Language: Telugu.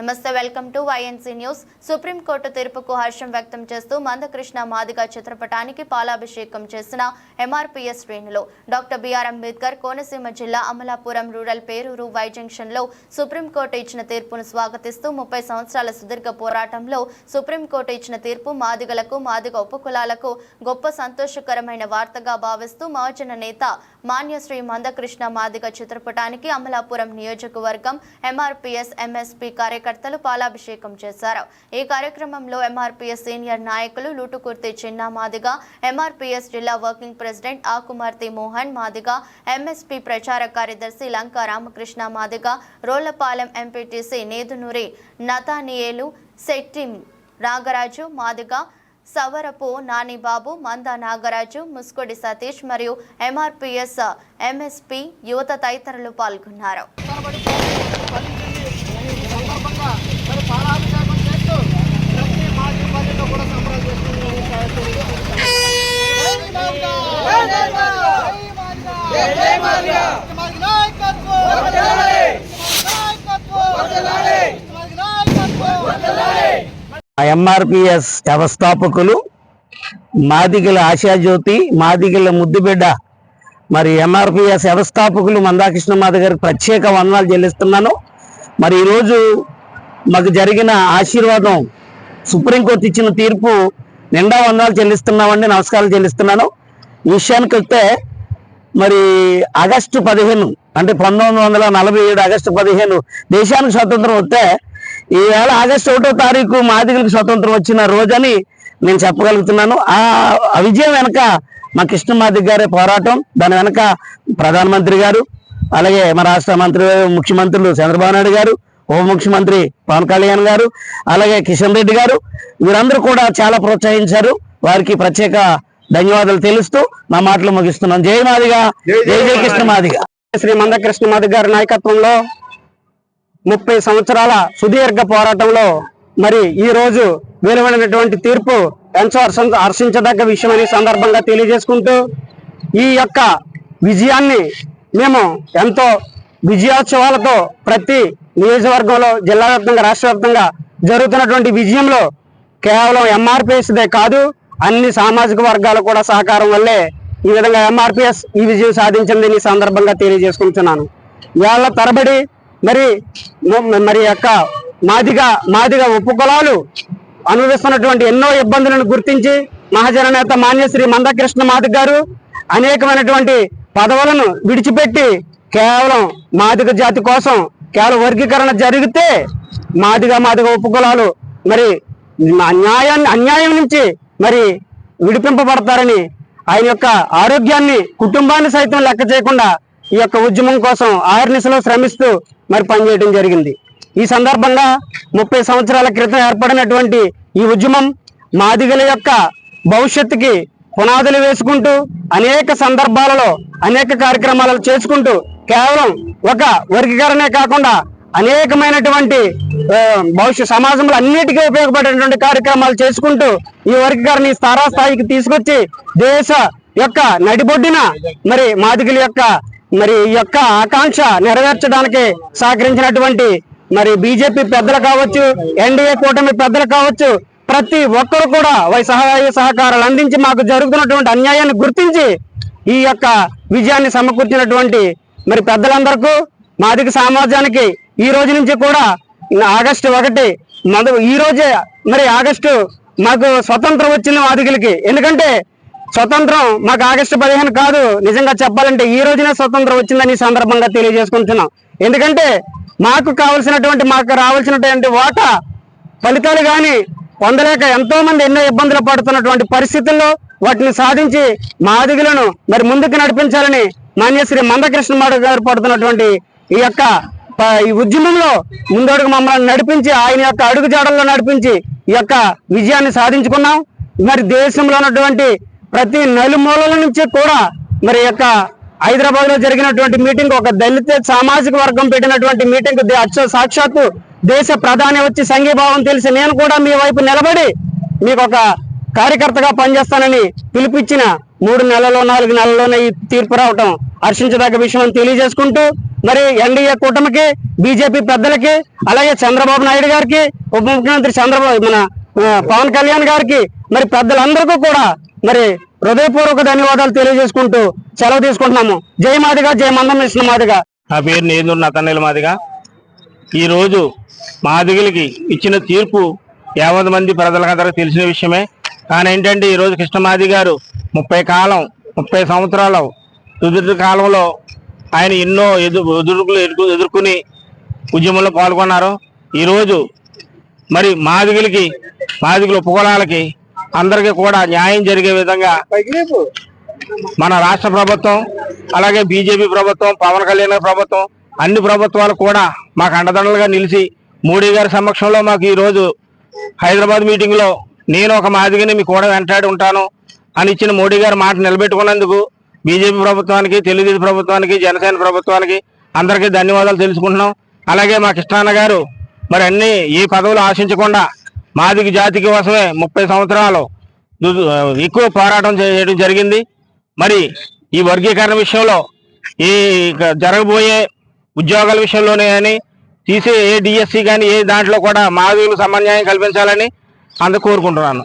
Namaste welcome to YNC news supreme court తీర్పుకు హర్షం వ్యక్తం చేస్తూ మందకృష్ణ మాదిగ చిత్రపటానికి పాలాభిషేకం చేసిన ఎంఆర్పీఎస్ శ్రేణులు డాక్టర్ బిఆర్ అంబేద్కర్ కోనసీమ జిల్లా అమలాపురం రూరల్ పేరూరు వై జంక్షన్లో సుప్రీంకోర్టు ఇచ్చిన తీర్పును స్వాగతిస్తూ ముప్పై సంవత్సరాల సుదీర్ఘ పోరాటంలో సుప్రీంకోర్టు ఇచ్చిన తీర్పు మాదిగలకు మాదిగ ఉపకులాలకు గొప్ప సంతోషకరమైన వార్తగా భావిస్తూ మహజన నేత మాన్యశ్రీ మందకృష్ణ మాదిగ చిత్రపటానికి అమలాపురం నియోజకవర్గం ఎంఆర్పీఎస్ ఎంఎస్పీ కార్యకర్తలు పాలాభిషేకం చేశారు. ఈ కార్యక్రమంలో ఎంఆర్పీఎస్ సీనియర్ నాయకులు లూటుకుర్తి చిన్న మాదిగ ఎంఆర్పీఎస్ జిల్లా working president Akumarthi Mohan Madiga MSP ప్రచార కార్యదర్శి లంక రామకృష్ణ మాదిగ రోళ్ళపాలెం ఎంపీటీసీ నేదునూరి నతానియేలు శెట్టి నాగరాజు మాదిగ సవరపు నానిబాబు మంద నాగరాజు ముస్కుడి సతీష్ మరియు ఎంఆర్పీఎస్ ఎంఎస్పీ యువత తదితరులు పాల్గొన్నారు తరబడి ఫలించింది. ఈ సందర్భంగా మరి పాలాభిషేకం చేస్తూ ప్రతి మాజీ పల్లెలో కూడా సంబరాలు చేసుకుంటున్నాము. జై మాదిగా! జై మాదిగా! జై మాదిగా! మాది నాయకత్వం! మాది నాయకత్వం! మాది నాయకత్వం! ఎంఆర్పిఎస్ వ్యవస్థాపకులు మాదిగల ఆశాజ్యోతి మాదిగల ముద్దుబిడ్డ మరి ఎంఆర్పిఎస్ వ్యవస్థాపకులు మందాకృష్ణ మాధవ్ గారికి ప్రత్యేక వందనాలు చెల్లిస్తున్నాను. మరి ఈరోజు మాకు జరిగిన ఆశీర్వాదం సుప్రీంకోర్టు ఇచ్చిన తీర్పు నిండా వందనాలు చెల్లిస్తున్నామండి నమస్కారాలు చెల్లిస్తున్నాను. ఈ విషయానికి వస్తే మరి ఆగస్టు పదిహేను అంటే పంతొమ్మిది వందల నలభై ఏడు ఆగస్టు పదిహేను దేశానికి స్వతంత్రం వస్తే ఈవేళ ఆగస్టు ఒకటో తారీఖు మాదిగలకు స్వతంత్రం వచ్చిన రోజని నేను చెప్పగలుగుతున్నాను. ఆ విజయం వెనక మా కృష్ణ మాదిగ గారి పోరాటం దాని వెనక ప్రధానమంత్రి గారు అలాగే మా రాష్ట్ర మంత్రి ముఖ్యమంత్రులు చంద్రబాబు నాయుడు గారు ఉప ముఖ్యమంత్రి పవన్ కళ్యాణ్ గారు అలాగే కిషన్ రెడ్డి గారు వీరందరూ కూడా చాలా ప్రోత్సహించారు. వారికి ప్రత్యేక ధన్యవాదాలు తెలుస్తూ నా మాటలు ముగిస్తున్నాను. జయ మాదిగా జయ జయ కృష్ణ మాదిగా. శ్రీ మందకృష్ణ మాదిగ గారి నాయకత్వంలో ముప్పై సంవత్సరాల సుదీర్ఘ పోరాటంలో మరి ఈ రోజు వెలువడినటువంటి తీర్పు ఎంతో హర్ష హర్షించదగ్గ విషయం అని సందర్భంగా తెలియజేసుకుంటూ ఈ యొక్క విజయాన్ని మేము ఎంతో విజయోత్సవాలతో ప్రతి నియోజకవర్గంలో జిల్లా వ్యాప్తంగా రాష్ట్ర వ్యాప్తంగా జరుగుతున్నటువంటి విజయంలో కేవలం ఎంఆర్పిఎస్దే కాదు అన్ని సామాజిక వర్గాలు కూడా సహకారం వల్లే ఈ విధంగా ఎంఆర్పిఎస్ ఈ విజయం సాధించిందని సందర్భంగా తెలియజేసుకుంటున్నాను. వేళ్ళ తరబడి మరి మరి యొక్క మాదిగా మాదిగా ఉపకులాలు అనుభవిస్తున్నటువంటి ఎన్నో ఇబ్బందులను గుర్తించి మహాజన నేత మాన్యశ్రీ మందకృష్ణ మాదిగ గారు అనేకమైనటువంటి పదవులను విడిచిపెట్టి కేవలం మాదిగ జాతి కోసం కేవలం వర్గీకరణ జరిగితే మాదిగా మాదిగ ఉపకులాలు మరి అన్యాయాన్ని అన్యాయం నుంచి మరి విడిపింపబడతారని ఆయన యొక్క ఆరోగ్యాన్ని కుటుంబాన్ని సైతం లెక్క చేయకుండా ఈ యొక్క ఉద్యమం కోసం ఆర్నిసలో శ్రమిస్తూ మరి పనిచేయడం జరిగింది. ఈ సందర్భంగా ముప్పై సంవత్సరాల క్రితం ఏర్పడినటువంటి ఈ ఉద్యమం మాదిగల యొక్క భవిష్యత్తుకి పునాదులు వేసుకుంటూ అనేక సందర్భాలలో అనేక కార్యక్రమాలు చేసుకుంటూ కేవలం ఒక వర్గీకరణే కాకుండా అనేకమైనటువంటి భవిష్య సమాజంలో అన్నిటికీ ఉపయోగపడేటువంటి కార్యక్రమాలు చేసుకుంటూ ఈ వర్గీకరణ ఈ స్థారా స్థాయికి తీసుకొచ్చి దేశ యొక్క నడిబొడ్డిన మరి మాదిగల యొక్క మరి ఈ యొక్క ఆకాంక్ష నెరవేర్చడానికి సహకరించినటువంటి మరి బీజేపీ పెద్దలు కావచ్చు ఎన్డీఏ కూటమి పెద్దలు కావచ్చు ప్రతి ఒక్కరు కూడా వై సహాయ సహకారాలు అందించి మాకు జరుగుతున్నటువంటి అన్యాయాన్ని గుర్తించి ఈ యొక్క విజయాన్ని సమకూర్చినటువంటి మరి పెద్దలందరికీ మాదిక సమాజానికి ఈ రోజు నుంచి కూడా ఆగస్టు ఒకటి మొద ఈ రోజే మరి ఆగస్టు మాకు స్వతంత్రం వచ్చింది మాదికలకి ఎందుకంటే స్వతంత్రం మాకు ఆగస్టు పదిహేను కాదు. నిజంగా చెప్పాలంటే ఈ రోజునే స్వతంత్రం వచ్చిందని ఈ సందర్భంగా తెలియజేసుకుంటున్నాం. ఎందుకంటే మాకు కావలసినటువంటి మాకు రావాల్సినటువంటి వాటా ఫలితాలు కానీ పొందలేక ఎంతో మంది ఎన్నో ఇబ్బందులు పడుతున్నటువంటి పరిస్థితుల్లో వాటిని సాధించి మాదిగలను మరి ముందుకు నడిపించాలని మాన్యశ్రీ మందకృష్ణమాడు గారు పడుతున్నటువంటి ఈ యొక్క ఈ ఉద్యమంలో ముందడుగు మమ్మల్ని నడిపించి ఆయన యొక్క అడుగు జాడల్లో నడిపించి ఈ యొక్క విజయాన్ని సాధించుకున్నాం. మరి దేశంలో ఉన్నటువంటి ప్రతి నలుమూలల నుంచి కూడా మరి యొక్క హైదరాబాద్లో జరిగినటువంటి మీటింగ్ ఒక దళిత సామాజిక వర్గం పెట్టినటువంటి మీటింగ్ సాక్షాత్తు దేశ ప్రధాని వచ్చి సంఘీభావం తెలిసి నేను కూడా మీ వైపు నిలబడి మీకు ఒక కార్యకర్తగా పనిచేస్తానని పిలిపించిన మూడు నెలలో నాలుగు నెలల్లోనే ఈ తీర్పు రావటం హర్షించదగ్గ విషయం అని తెలియజేసుకుంటూ మరి ఎన్డీఏ కూటమికి బీజేపీ పెద్దలకి అలాగే చంద్రబాబు నాయుడు గారికి ఉప ముఖ్యమంత్రి చంద్రబాబు మన పవన్ కళ్యాణ్ గారికి మరి పెద్దలందరికీ కూడా మరి హృదయపూర్వక ధన్యవాదాలు తెలియజేసుకుంటూ సెలవు తీసుకుంటున్నాము. జై మాదిగా జై మందం ఇష్ట మాదిగా. నా పేరు నేందూరు నతనేల మాదిగా. ఈరోజు మాదిగలకి ఇచ్చిన తీర్పు యావత్ మంది ప్రజలకందరూ తెలిసిన విషయమే. కానీ ఏంటంటే ఈరోజు కృష్ణమాది గారు ముప్పై కాలం ముప్పై సంవత్సరాల సుదీర్ఘ కాలంలో ఆయన ఎన్నో ఎదు ఎదుర్కొలు ఎదుర్కొ ఎదుర్కొని ఉద్యమంలో పాల్గొన్నారు. ఈరోజు మరి మాదిగలకి మాదిగల ఉపకులాలకి అందరికీ కూడా న్యాయం జరిగే విధంగా మన రాష్ట్ర ప్రభుత్వం అలాగే బీజేపీ ప్రభుత్వం పవన్ కళ్యాణ్ ప్రభుత్వం అన్ని ప్రభుత్వాలు కూడా మాకు అండదండలుగా నిలిచి మోడీ గారి సమక్షంలో మాకు ఈ రోజు హైదరాబాద్ మీటింగ్లో నేను ఒక మాదిగని మీ కూడా వెంటాడి ఉంటాను అని ఇచ్చిన మోడీ గారి మాట నిలబెట్టుకున్నందుకు బీజేపీ ప్రభుత్వానికి తెలుగుదేశం ప్రభుత్వానికి జనసేన ప్రభుత్వానికి అందరికీ ధన్యవాదాలు తెలుసుకుంటున్నాం. అలాగే మా కృష్ణాన్న గారు మరి అన్ని ఈ పదవులు ఆశించకుండా మాదికి జాతికి కోసమే ముప్పై సంవత్సరాలు ఎక్కువ పోరాటం చేయడం జరిగింది. మరి ఈ వర్గీకరణ విషయంలో ఈ జరగబోయే ఉద్యోగాల విషయంలోనే కానీ తీసే ఏ డిఎస్సి కానీ ఏ దాంట్లో కూడా మాదిగలు సమన్యాయం కల్పించాలని అందరూ కోరుకుంటున్నాను.